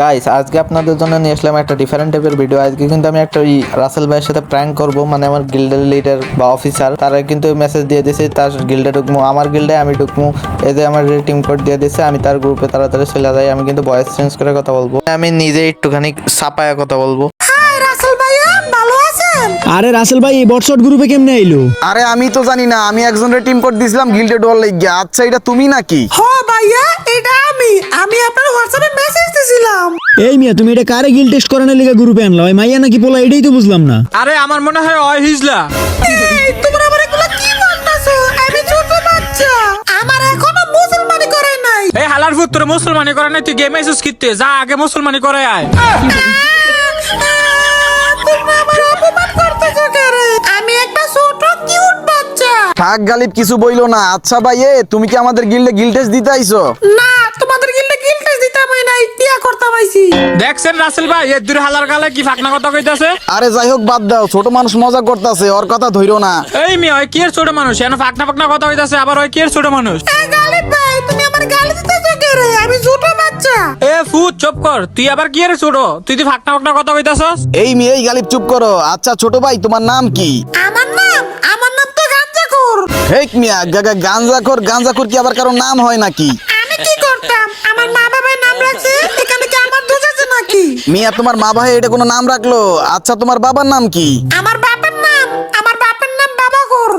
Guys আজকে আপনাদের জন্য নিয়ে আসলাম একটা ডিফারেন্ট টাইপের ভিডিও আজকে কিন্তু আমি একটা ওই রাসেল ভাইয়ের সাথে প্র্যাঙ্ক করব মানে আমার গিল্ডের লিডার বা অফিসার তারা কিন্তু মেসেজ দিয়ে দিয়েছে তার গিল্ডে ঢুকবো আমার গিল্ডে আমি ঢুকবো এই যে আমার টিম কোড দিয়ে দিয়েছে আমি তার গ্রুপে তাড়াতাড়ি চলে যাই আমি কিন্তু ভয়েস চেঞ্জ করে কথা বলব। আমি নিজে একটুখানি সাপায়া কথা বলব। হাই রাসেল ভাইয়া ভালো আছেন? আরে রাসেল ভাই এই বটশট গ্রুপে কেমনে আইলো? আরে আমি তো জানি না আমি একজনের টিম কোড দিছিলাম গিল্ডে ডোয়ার লাগিয়া। আচ্ছা এটা তুমি নাকি? হ ভাইয়া এটা আমি। আমি আপনার হোয়াটসঅ্যাপে এই মিয়া তুমি এটা কারে গিল টেস্ট করানোর লিগা গ্রুপে আনলা? ওই মাইয়া নাকি পোলা এটাই তো বুঝলাম না। আরে আমার মনে হয় অয় হিজলা। এই তোমরা আমার এগুলো কি বলতাছো আমি ছোট বাচ্চা। আমার এখনও মুসলমানি করে নাই। এই হালার ভূত তোর মুসলমানি করে নাই তুই গেম এসেছিস কিতে যা আগে মুসলমানি করে আয়। আহ, তোমরা আমার অপমান করতেছো কেন আমি একটা ছোট কিউট বাচ্চা। থাক গালিব কিছু বইলো না। আচ্ছা ভাই এ তুমি কি আমাদের গিল্ডে গিল্টেস দিতে আইছো? না তোমাদের গিল্ডে গিল্টেস দিতাম নাই টিয়া করতাম আইছি দেখছেন রাসেল ভাই এর দূরে হালার গালে কি ফাকনা কথা কইতাছে? আরে যাই হোক বাদ দাও ছোট মানুষ মজা করতেছে ওর কথা ধইরো না। এই মেয়ে ওই কি এর ছোট মানুষ? এনে ফাকনা ফাকনা কথা কইতাছে আবার ওই কি এর ছোট মানুষ? গালিব ভাই তুমি আমার গালি দিতেছো কেন আমি ছোট বাচ্চা। এ ফুট চুপ কর তুই আবার কি এর ছোট? তুই তুই ফাকনা ফাকনা কথা কইতাছস? এই মেয়ে এই গালিব চুপ করো। আচ্ছা ছোট ভাই তোমার নাম কি? আমার নাম? আমার নাম তো গাঞ্জাখোর। হেক মিয়া গাগা গাঞ্জাখোর গাঞ্জাখোর কি আবার কারও নাম হয় নাকি? আমি কি করতাম? আমার মা বাবার নাম রাখছে এখানে কি আমার দোষ আছে নাকি মিয়া তোমার মা ভাই এটা কোনো নাম রাখল? আচ্ছা তোমার বাবার নাম কি? আমার বাবার নাম আমার বাবার নাম বাবাখোর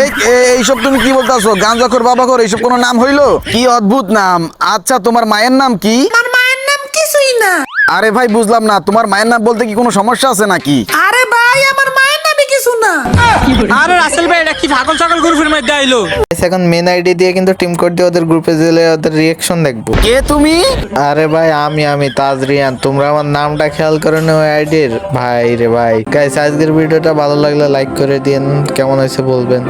এই এইসব তুমি কি বলতাছো? গাঞ্জাখোর বাবাখোর এইসব কোনো নাম হইল? কি অদ্ভুত নাম। আচ্ছা তোমার মায়ের নাম কি? আমার মায়ের নাম কিছুই না। আরে ভাই বুঝলাম না। তোমার মায়ের নাম বলতে কি কোনো সমস্যা আছে নাকি? আরে ভাই আমার মায়ের নামই কিছু না। আরে রাসেল কি ছাগল গ্রুপের মধ্যে আইলো? এখন মেন আইডি দিয়ে কিন্তু টিম কোড দিয়ে ওদের গ্রুপে গেলে ওদের রিয়াকশন দেখব। কে তুমি? আরে ভাই আমি আমি তাজরিয়ান। তোমরা আমার নামটা খেয়াল করে নেও আইডির ভাই রে ভাই। গাইস আজকের ভিডিওটা ভালো লাগলে লাইক করে দিন কেমন হয়েছে বলবেন।